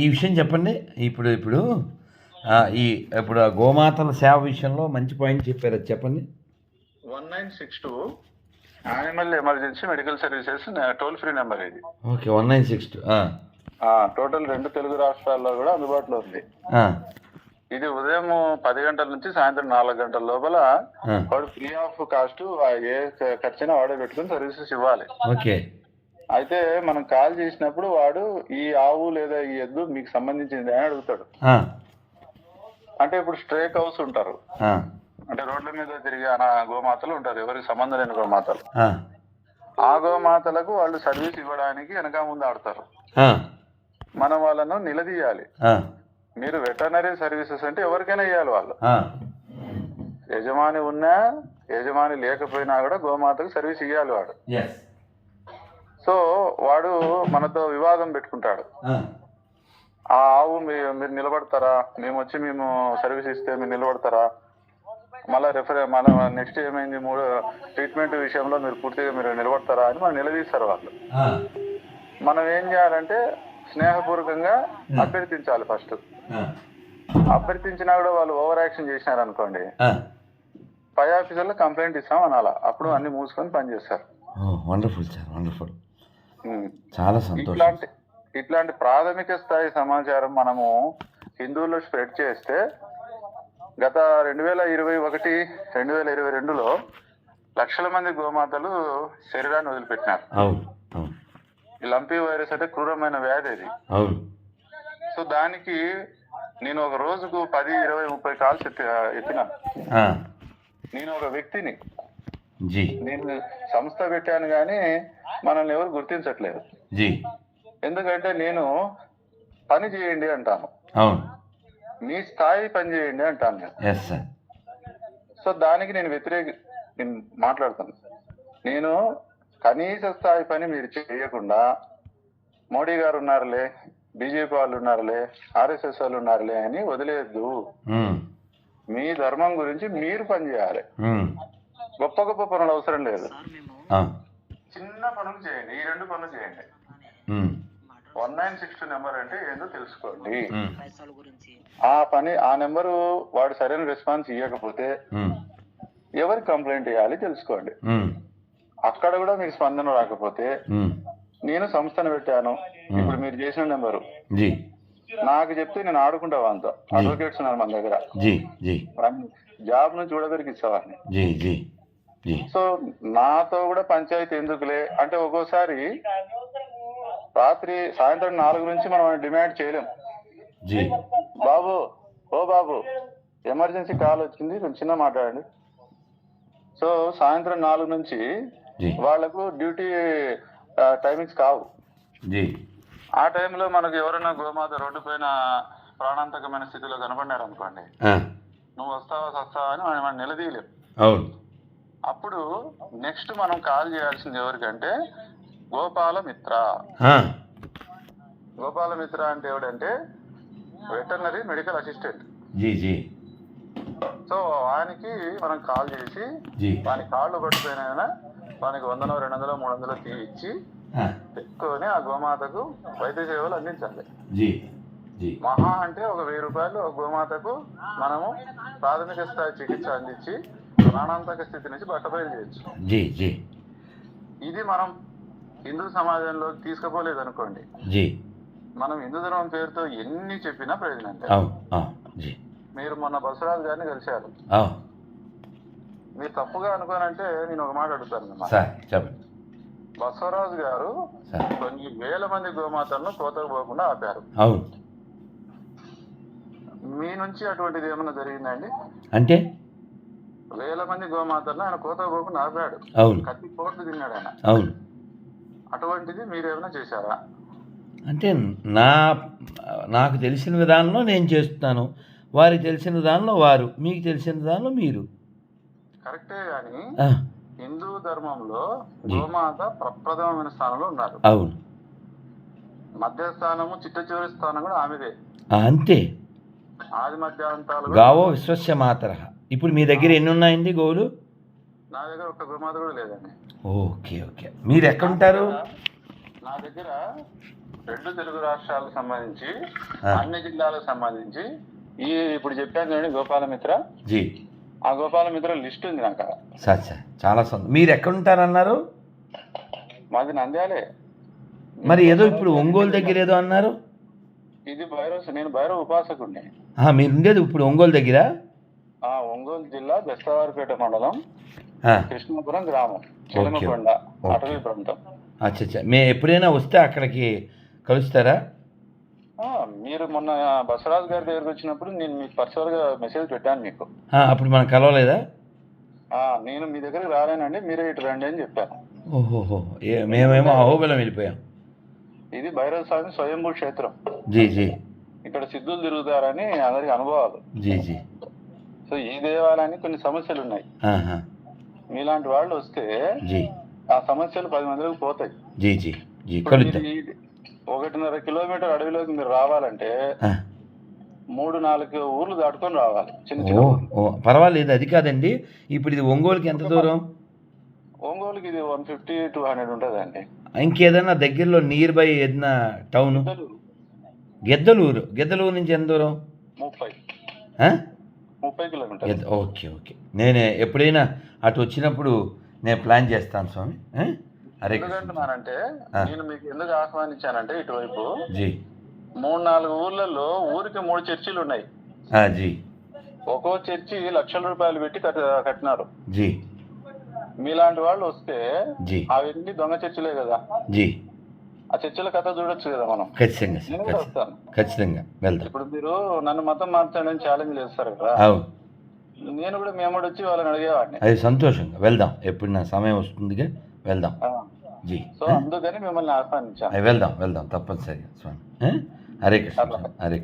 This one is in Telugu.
ఈ విషయం చెప్పండి. ఇప్పుడు ఇప్పుడు ఈ ఇప్పుడు గోమాతల సేవ విషయంలో మంచి పాయింట్ చెప్పారు. అది చెప్పండి. One nine six two animal emergency medical services toll free number ఇది. Okay one nine six two total రెండు తెలుగు రాష్ట్రాల్లో కూడా అందుబాటులో ఉంది. ఇది ఉదయం పది గంటల నుంచి సాయంత్రం నాలుగు గంటల లోపల వాడు ఫ్రీ ఆఫ్ కాస్ట్ ఏ ఖర్చైనా వాడే పెట్టుకుని సర్వీసెస్ ఇవ్వాలి. ఓకే. అయితే మనం కాల్ చేసినప్పుడు వాడు ఈ ఆవు లేదా ఈ ఎద్దు మీకు సంబంధించింది అని అడుగుతాడు. అంటే ఇప్పుడు స్ట్రే కౌస్ ఉంటారు. అంటే రోడ్ల మీద తిరిగే గోమాతలు ఉంటారు. ఎవరికి సంబంధం లేని గోమాతలు. ఆ, గోమాతలకు వాళ్ళు సర్వీస్ ఇవ్వడానికి వెనక ముందు ఆడతారు. మనం వాళ్ళను నిలదీయాలి. మీరు వెటర్నరీ సర్వీసెస్ అంటే ఎవరికైనా ఇవ్వాలి వాళ్ళు. యజమాని ఉన్నా యజమాని లేకపోయినా కూడా గోమాతకు సర్వీస్ ఇవ్వాలి వాడు. Yes. సో వాడు మనతో వివాదం పెట్టుకుంటాడు. ఆ, ఆవు మీరు నిలబడతారా? మేము వచ్చి మేము సర్వీస్ ఇస్తే మీరు నిలబడతారా? మళ్ళీ రెఫర్ మళ్ళీ నెక్స్ట్ ఏమైంది? మూడు ట్రీట్మెంట్ విషయంలో మీరు పూర్తిగా మీరు నిలబడతారా అని మనం నిలదీస్తారు వాళ్ళు. మనం ఏం చేయాలంటే స్నేహపూర్వకంగా అభ్యర్థించాలి ఫస్ట్ అభ్యర్థించినా కూడా వాళ్ళు ఓవర్ యాక్షన్ చేసినారు అనుకోండి. పై ఆఫీసర్లో కంప్లైంట్ ఇస్తాం అనాలా. అప్పుడు అన్ని మూసుకొని పనిచేస్తారు వండర్ఫుల్ సార్ వండర్ఫుల్. చాలా సంతోషం. ఇట్లాంటి ఇట్లాంటి ప్రాథమిక స్థాయి సమాచారం మనము హిందువుల్లో స్ప్రెడ్ చేస్తే గత రెండు వేల ఇరవై ఒకటి రెండు వేల ఇరవై రెండులో లక్షల మంది గోమాతలు శరీరాన్ని వదిలిపెట్టినారు. ఈ లంపీ వైరస్ అంటే క్రూరమైన వ్యాధి ఇది. అవును. సో దానికి నేను ఒక రోజుకు పది ఇరవై ముప్పై కాల్స్ ఎత్తి ఎత్తిన. నేను ఒక వ్యక్తిని నేను సంస్థ పెట్టాను కానీ మనల్ని ఎవరు గుర్తించట్లేదు. ఎందుకంటే నేను పని చేయండి అంటాను. అవును. మీ స్థాయి పని చేయండి అంటాను నేను. సో దానికి నేను వ్యతిరేక నేను మాట్లాడుతాను నేను కనీస స్థాయి పని మీరు చేయకుండా మోడీ గారు ఉన్నారులే బీజేపీ వాళ్ళు ఉన్నారులే ఆర్ఎస్ఎస్ వాళ్ళు ఉన్నారులే అని వదిలేయద్దు. ఉమ్, మీ ధర్మం గురించి మీరు పని చేయాలి. ఉమ్, గొప్ప గొప్ప పనులు అవసరం లేదు. ఆ, చిన్న పనులు చేయండి ఈ రెండు పనులు చేయండి. One nine six two number అంటే ఏందో తెలుసుకోండి. ఆ పని ఆ నెంబరు వాడు సరైన రెస్పాన్స్ ఇవ్వకపోతే ఎవరికి కంప్లైంట్ చేయాలి తెలుసుకోండి. అక్కడ కూడా మీకు స్పందన రాకపోతే నేను సంస్థను పెట్టాను. ఇప్పుడు మీరు చేసిన నెంబరు. జీ. నాకు చెప్తే నేను ఆడుకుంటా వాళ్ళతో అడ్వకేట్స్ ఉన్నారు మన దగ్గర. జీ జీ. జాబ్ నుంచి జీ జీ. సో నాతో కూడా పంచాయతీ ఎందుకులే? అంటే ఒక్కోసారి రాత్రి సాయంత్రం నాలుగు నుంచి మనం డిమాండ్ చేయలేం. జీ. బాబు ఓ బాబు ఎమర్జెన్సీ కాల్ వచ్చింది కొంచెం చిన్న మాట్లాడండి. సో సాయంత్రం నాలుగు నుంచి వాళ్ళకు డ్యూటీ టైమింగ్స్ కావు. జీ. ఆ టైంలో మనకు ఎవరైనా గోమాత రోడ్డు పైన ప్రాణాంతకమైన స్థితిలో కనపడినారు అనుకోండి నువ్వు వస్తావా వస్తావా అని మనం మనం నిలదీయలేం. అవును. అప్పుడు నెక్స్ట్ మనం కాల్ చేయాల్సింది ఎవరికంటే గోపాల మిత్ర ఆ, గోపాల మిత్ర అంటే ఎవడంటే వెటర్నరీ మెడికల్ అసిస్టెంట్ జీ జీ. సో వానికి మనం కాల్ చేసి వాని కాళ్ళు పడిపోయినా వానికి వందలో రెండు వందలు మూడు వందలు తీ ఇచ్చి ఆ, తెచ్చుకొని ఆ గోమాతకు వైద్య సేవలు అందించాలి. మహా అంటే ఒక వెయ్యి రూపాయలు ఒక గోమాతకు మనము ప్రాథమిక స్థాయి చికిత్స అందించి ప్రాణాంతక స్థితి నుంచి బట్టబయలు చేయొచ్చు. ఇది మనం హిందూ సమాజంలో తీసుకుపోలేదు అనుకోండి మనం హిందూ ధర్మం పేరుతో ఎన్ని చెప్పినా ప్రయోజనం లేదు. జీ. మీరు మొన్న బసవరాజు గారిని కలిశారు. మీరు తప్పుగా అనుకోనంటే నేను ఒక మాట అడుగుతాను చెప్పండి. బసవరాజు గారు కొన్ని వేల మంది గోమాతలను కోతకు పోకుండా ఆపారు. అవును. మీ నుంచి అటువంటిది ఏమైనా జరిగిందండి? అంటే? వేల మంది గోమాతలను ఆయన కోతకు పోకుండా ఆపాడు అవును. కత్తి కోట్లు తిన్నాడు ఆయన. అవును. అటువంటిది మీరు ఏమైనా చేశారా? అంటే నా నాకు తెలిసిన విధానంలో నేను చేస్తున్నాను. వారికి తెలిసిన విధానంలో వారు మీకు తెలిసిన విధానంలో మీరు. కరెక్టే కానీ హిందూ ధర్మంలో. గోమాత ప్రప్రథమమైన స్థానంలో ఉన్నారు అవును. మధ్య స్థానము చిట్ట చివరి స్థానం కూడా ఆమెదే. అంతే. గావో విశ్వస్య మాతర. ఇప్పుడు మీ దగ్గర ఎన్ని ఉన్నాయండి గోవులు? నా దగ్గర ఒక్క గోమాత కూడా లేదండి. Okay okay. మీరు ఎక్కడుంటారు? నా దగ్గర రెండు తెలుగు రాష్ట్రాలకు సంబంధించి. అన్ని జిల్లాలకు సంబంధించి ఈ ఇప్పుడు చెప్పాను చూడండి గోపాలమిత్ర. జీ. ఆ గోపాలమిత్ర లిస్ట్ ఉంది నాకు. సార్ సార్ చాలా సంతోషం. మీరు ఎక్కడ ఉంటారన్నారు మాది నంద్యాలే. మరి ఏదో ఇప్పుడు ఒంగోలు దగ్గర ఏదో అన్నారు? ఇది భైరవ్ నేను భైరవ్ ఉపాసకుడిని. ఆ, మీరు ఉండేది ఇప్పుడు ఒంగోలు దగ్గర? ఒంగోలు జిల్లా బెస్తవారిపేట మండలం కృష్ణాపురం గ్రామం చిలమకొండ. అటవీ ప్రాంతం. అచ్చా అచ్చా మేము ఎప్పుడైనా వస్తే అక్కడికి కలుస్తారా? మీరు మొన్న బసవరాజు గారి దగ్గరికి వచ్చినప్పుడు నేను మీకు పర్సనల్గా మెసేజ్ పెట్టాను మీకు. అప్పుడు మనం కలవలేదా? నేను మీ దగ్గరికి రాలేనండి మీరే ఇటు రండి అని చెప్పాను. ఓహోహో. మేమేమో అహోబలం వెళ్ళిపోయాం. ఇది భైరవ స్వామి స్వయంభూ క్షేత్రం. జీ జీ. ఇక్కడ సిద్ధులు తిరుగుతారని అందరికి అనుభవాలు. జీ జీ. సో ఈ దేవాలయానికి కొన్ని సమస్యలు ఉన్నాయి మీలాంటి వాళ్ళు వస్తే జీ. ఆ సమస్యలు పది మందికి పోతాయి. ఒకటిన్నర కిలోమీటర్ అడవిలోకి మీరు రావాలంటే మూడు నాలుగు ఊర్లు దాటుకొని రావాలి. చిన్న చిన్న పర్వాలేదు అది కాదండి. ఇప్పుడు ఇది ఒంగోలుకి ఎంత దూరం? ఒంగోలుకి ఇది వన్ ఫిఫ్టీ టూ హండ్రెడ్ ఉంటుందండి. ఇంకేదైనా దగ్గరలో నియర్ బై ఏదైనా టౌన్ గెద్దలూరు. గెద్దలూరు నుంచి ఎంత దూరం? ముప్పై? ముప్పై కిలోమీటర్ ఓకే ఓకే. నేనే ఎప్పుడైనా అటు వచ్చినప్పుడు నేను ప్లాన్ చేస్తాను స్వామి. కృష్ణ. ఎందుకంటున్నానంటే. నేను మీకు ఎందుకు ఆహ్వానించానంటే ఇటువైపు జీ. మూడు నాలుగు ఊర్లలో ఊరికి మూడు చర్చిలు ఉన్నాయి. జీ. ఒక్కో చర్చి లక్షల రూపాయలు పెట్టి కట్- కట్టినారు. జీ. మీలాంటి వాళ్ళు వస్తే అవన్నీ దొంగ చర్చిలే కదా. జీ. ఆ చర్చిల కథ చూడొచ్చు కదా మనం. ఖచ్చితంగా నేను సార్ కూడా ఖచ్చితంగా వస్తాను. ఖచ్చితంగా వెళ్దాం. ఇప్పుడు మీరు నన్ను మతం మార్చండి ఛాలెంజ్ చేస్తారు కదా. అవును. నేను కూడా మేము కూడా వచ్చి వాళ్ళని అడిగేవాడిని. అది సంతోషంగా వెళ్దాం. ఎప్పుడు నా సమయం వస్తుందిగా వెళ్దాం. ఆ. జీ సో అందుకని మిమ్మల్ని ఆహ్వానించాను. ఆ, వెళ్దాం వెళ్దాం. తప్పనిసరిగా స్వామి. ఆ? హరే కృష్ణ స్వామి. హరే కృష్ణ.